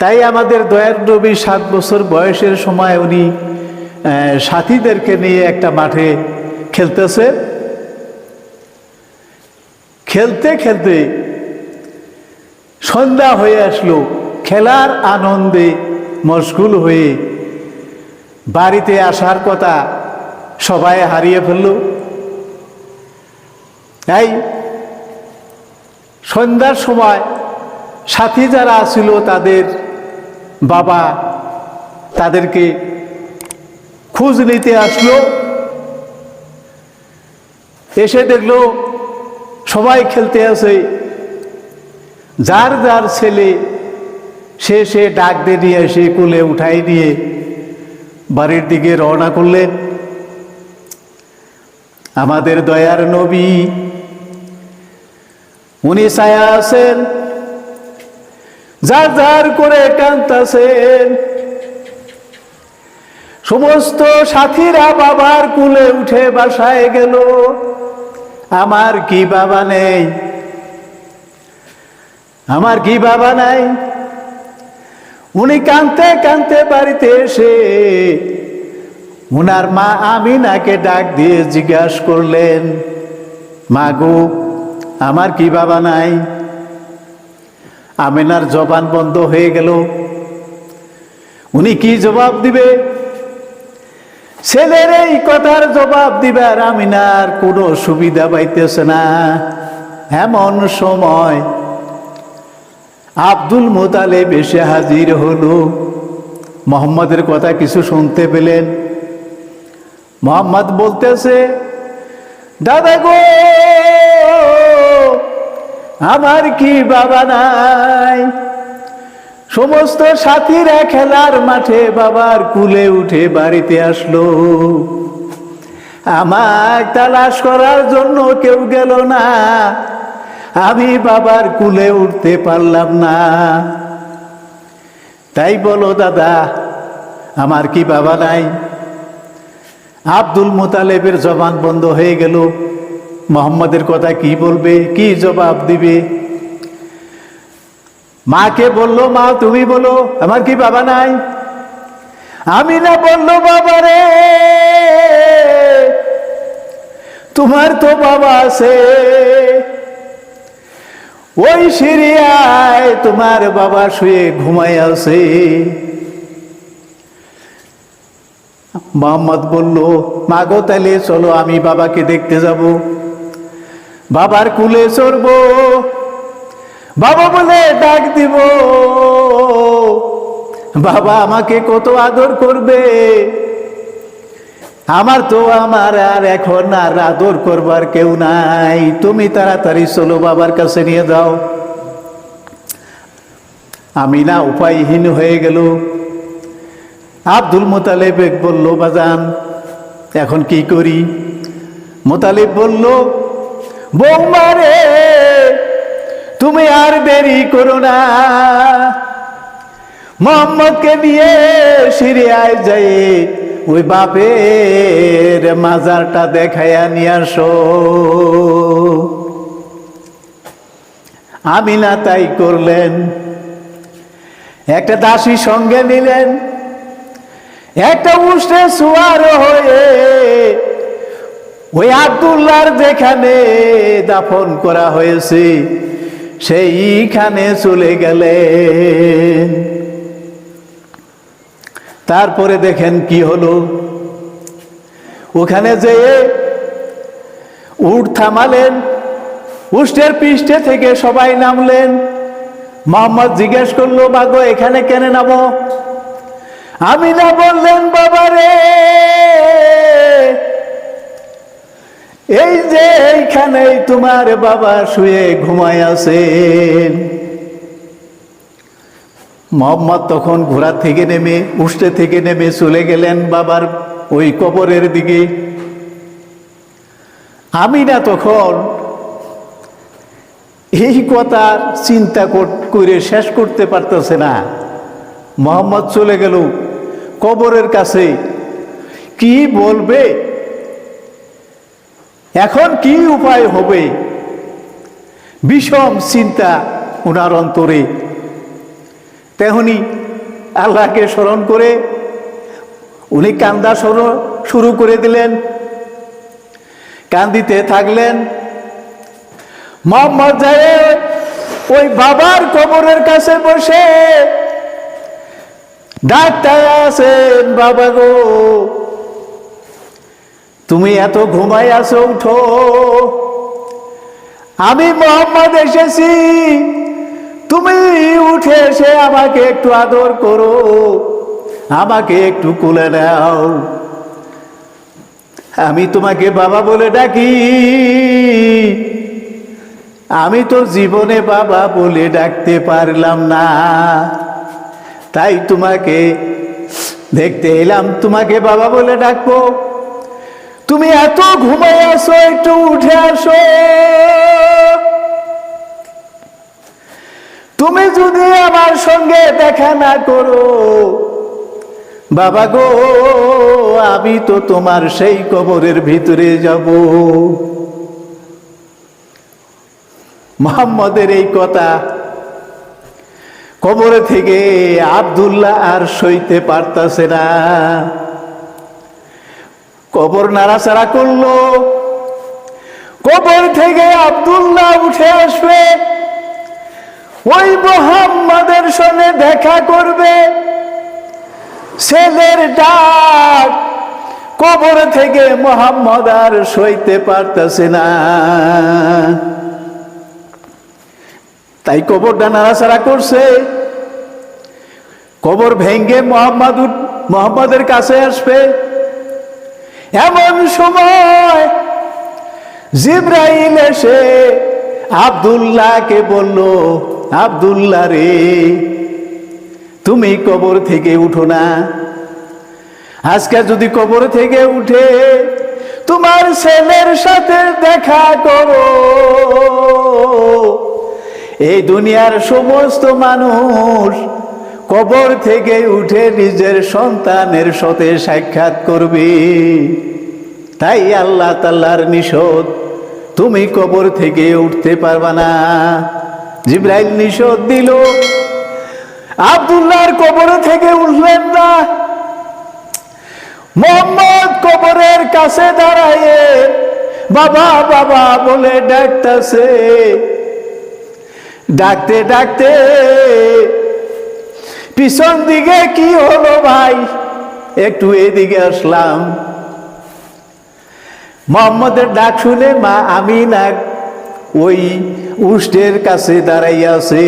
তাই আমাদের দয়ার নবী সাত বছর বয়সের সময় উনি সাথীদেরকে নিয়ে একটা মাঠে খেলতেছে। খেলতে খেলতে সন্ধ্যা হয়ে আসলো, খেলার আনন্দে মশগুল হয়ে বাড়িতে আসার কথা সবাই হারিয়ে ফেলল। তাই সন্ধ্যার সময় সাথী যারা ছিল তাদের বাবা তাদেরকে খোঁজ নিতে আসলো। এসে দেখল সবাই খেলতে আসে। যার যার ছেলে, সে সে ডাক দিয়ে নিয়ে এসে কোলে উঠাই নিয়ে বাড়ির দিকে রওনা করলেন। আমাদের দয়ার নবী, উনি ছায়া আছেন। যার যার করে কান্তাছেন সমস্ত সাথীরা বাবার কুলে উঠে বাসায় গেল। আমার কি বাবা নেই? আমার কি বাবা নাই? উনি কানতে কানতে বাড়িতে এসে উনার মা আমিনাকে ডাক দিয়ে জিজ্ঞাসা করলেন, মা গো, আমার কি বাবা নাই? আমিনার জবান বন্ধ হয়ে গেল। উনি কি জবাব দিবে? ছেলের এই কথার জবাব দিবার আমিনার কোনো সুবিধা পাইতেছে না। এমন সময় আব্দুল মোতালে এসে হাজির হলো। মোহাম্মদের কথা কিছু শুনতে পেলেন। মোহাম্মদ বলতেছে, দাদা গো আমার কি বাবা নাই? সমস্ত সাথীরা খেলার মাঠে বাবার কুলে উঠে বাড়িতে আসলো। আমার তালাশ করার জন্য কেউ গেল না। আমি বাবার কুলে উঠতে পারলাম না। তাই বলো, দাদা, আমার কি বাবা নাই? আব্দুল মোতালেবের জবান বন্ধ হয়ে গেল। মোহাম্মদের কথা কি বলবে, কি জবাব দিবে? মাকে বলল, মা, তুমি বলো, আমার কি বাবা নাই? আমি না বলল, বাবা রে, তোমার তো বাবা আছে। ওই সিরিয়ায় তোমার বাবা শুয়ে ঘুমাই আছে। মোহাম্মদ বলল মাগো তাহলে চলো, আমি বাবাকে দেখতে যাব। বাবার কুলে চড়বো বাবা বলে ডাক দিব। বাবা আমাকে কত আদর করবে। আমার তো আমার আর এখন আর আদর করবার কেউ নাই। তুমি তাড়াতাড়ি চলো বাবার কাছে নিয়ে যাও। আমি না উপায়হীন হয়ে গেল। আব্দুল মোতালেব বলল, বাজান, এখন কি করি? মোতালেব বলল বৌমা রে তুমি আর দেরি করো না। মোহাম্মদকে নিয়ে সিরিয়ায় যাই, ওই বাপের মাজারটা দেখাইয়া নিয়ে আসো। আমি না তাই করলেন। একটা দাসী সঙ্গে নিলেন। একটা উষ্ণে সুয়ার হয়ে ওই আবদুল্লার যেখানে দাফন করা হয়েছে, সেইখানে চলে গেলেন তারপরে দেখেন কি হলো? ওখানে যে উঠ থামালেন, উষ্টের পৃষ্ঠে থেকে সবাই নামলেন। মোহাম্মদ জিজ্ঞেস করল, বাগো, এখানে কেন নামো? আমি না বললেন বাবারে এই যে এইখানেই তোমার বাবা শুয়ে ঘুমায় আছেন। মোহাম্মদ তখন ঘোড়া থেকে নেমে, উষ্টে থেকে নেমে চলে গেলেন বাবার ওই কবরের দিকে। আমি না তখন এই কথা চিন্তা করে শেষ করতে পারতেছে না। মোহাম্মদ চলে গেল কবরের কাছে। কি বলবে? এখন কি উপায় হবে? বিষম চিন্তা ওনার অন্তরে। তেহনি আল্লাহকে স্মরণ করে উনি কান্দা শুরু করে দিলেন। কান্দিতে থাকলেন। মোহাম্মদ যায় ওই বাবার কবরের কাছে বসে, ডাক্তার আছেন বাবা গো। তুমি এত ঘুমাই আছো, উঠো। আমি মোহাম্মদ এসেছি। তুমি উঠে এসে আমাকে একটু আদর করো। আমাকে একটু কুলে নাও। আমি তোমাকে বাবা বলে ডাকি। আমি তো জীবনে বাবা বলে ডাকতে পারলাম না। তাই তোমাকে দেখতে এলাম, তোমাকে বাবা বলে ডাকবো। তুমি এত ঘুমাই আসো একটু উঠে আসো। তুমি যদি আমার সঙ্গে দেখা না করো, বাবা গো, আমি তো তোমার সেই কবরের ভিতরে যাব। মোহাম্মদের এই কথা কবরে থেকে আব্দুল্লাহ আর সইতে পারতাছে না। কবর নাড়াচাড়া করল। কবর থেকে আব্দুল্লাহ উঠে আসবে। ওই মোহাম্মদের সঙ্গে দেখা করবে। ছেলের ডাক কবর থেকে মোহাম্মদ আর সইতে পারতেছে না। তাই কবরটা নাড়াচাড়া করছে। কবর ভেঙ্গে মোহাম্মদ মোহাম্মদের কাছে আসবে। এমন সময় জিব্রাইল এসে আব্দুল্লাহকে বলল, আব্দুল্লাহ রে, তুমি কবর থেকে উঠো না। আজকে যদি কবর থেকে উঠে তোমার ছেলের সাথে দেখা করো। এই দুনিয়ার সমস্ত মানুষ কবর থেকে উঠে নিজের সন্তানের সাথে সাক্ষাৎ করবে। তাই আল্লাহ তাল্লার নিষদ তুমি কবর থেকে উঠতে পারবা না। জিব্রাইল নিষদ দিল, আব্দুল্লাহর কবর থেকে উঠলেন না। মোহাম্মদ কবরের কাছে দাঁড়ায় বাবা বাবা বলে ডাকতেছে। ডাকতে ডাকতে পিছন দিকে কি হলো ভাই? একটু এদিকে আসলাম। মোহাম্মদের ডাক শুনে মা আমিনা ওই উষ্টের কাছে দাঁড়াই আছে।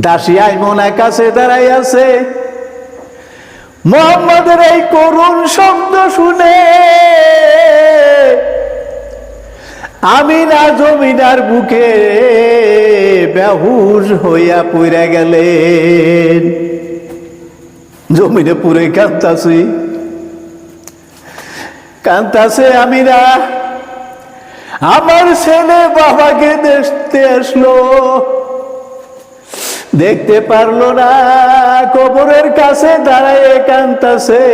দাসী আইমনা কাছে দাঁড়াই আছে। মোহাম্মদের এই করুণ শব্দ শুনে আমিনা জমিনার বুকে বেহুশ হইয়া পইরা গেলেন। জমিনে পুরে কান্তাছি কান্তাছে আমিনা আমার ছেলে বাবাকে দেখতে আসলো। দেখতে পারল না, কবরের কাছে দাঁড়ায় কান্তাছে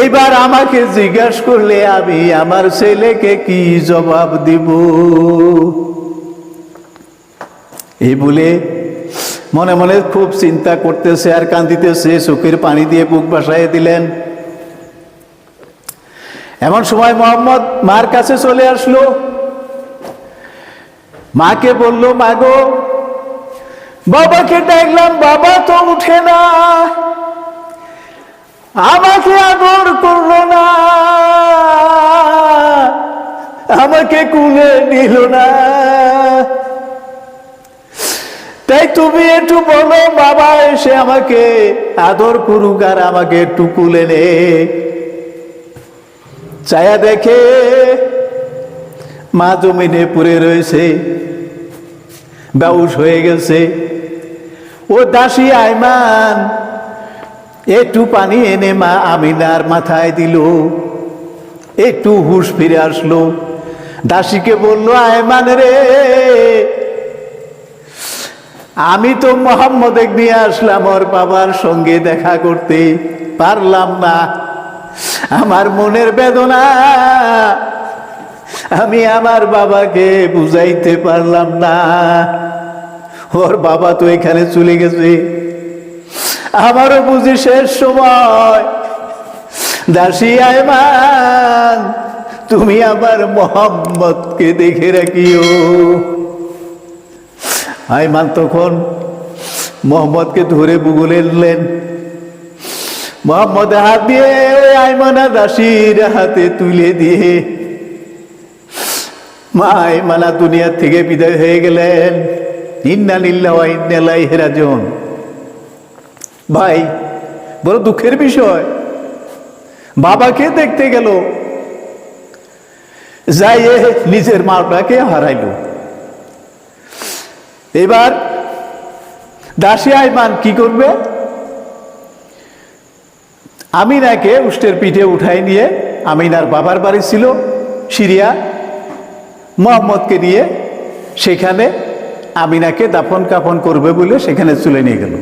এইবার আমাকে জিজ্ঞাসা করলে, আমি আমার ছেলেকে কি জবাব দিব? এই বলে মনে মনে খুব চিন্তা করতেছে আর কান্দিতেছে, চোখের পানি দিয়ে বুক বাসায় দিলেন। এমন সময় মোহাম্মদ মার কাছে চলে আসলো। মাকে বলল মাগো বাবাকে ডাকলাম বাবা তো উঠে না। আমাকে আদর করল না। আমাকে কুলে নিল না। তাই তুমি একটু বলো, বাবা এসে আমাকে আদর করুক আর আমাকে একটু কুলে নে। ছায়া দেখে মা জমিনে পড়ে রয়েছে ব্যউস হয়ে গেছে। ও দাসী আইমান একটু পানি এনে মা আমিনার মাথায় দিল। একটু হুশ ফিরে আসলো। দাসীকে বলল, আয়মান রে আমি তো মোহাম্মদ নিয়ে আসলাম, ওর বাবার সঙ্গে দেখা করতে পারলাম না। আমার মনের বেদনা, আমি আমার বাবাকে বুঝাইতে পারলাম না। ওর বাবা তো এখানে চলে গেছে। আমারও বুঝি শেষ সময়। দাসী আয়মান, তুমি আমার মোহাম্মদকে দেখে রাখিও। আয়মান তখন মোহাম্মদকে ধরে বুগলে নিলেন মোহাম্মদ হাত দিয়ে আইমানা দাসীর হাতে তুলে দিয়ে মা আইমানা দুনিয়া থেকে বিদায় হয়ে গেলেন। ইন্না লিল্লাহ ওয়া ইন্না ইলাইহি রাজিউন। ভাই, বড় দুঃখের বিষয়। বাবাকে দেখতে গেল। যাইয়ে নিজের মাটাকে হারাইল। এবার দাসী আইমান কি করবে? আমিনাকে উষ্টের পিঠে উঠাই নিয়ে আমিনার বাবার বাড়ি ছিল সিরিয়া। মোহাম্মদকে নিয়ে সেখানে আমিনাকে দাফন কাফন করবে বলে সেখানে চলে নিয়ে গেল।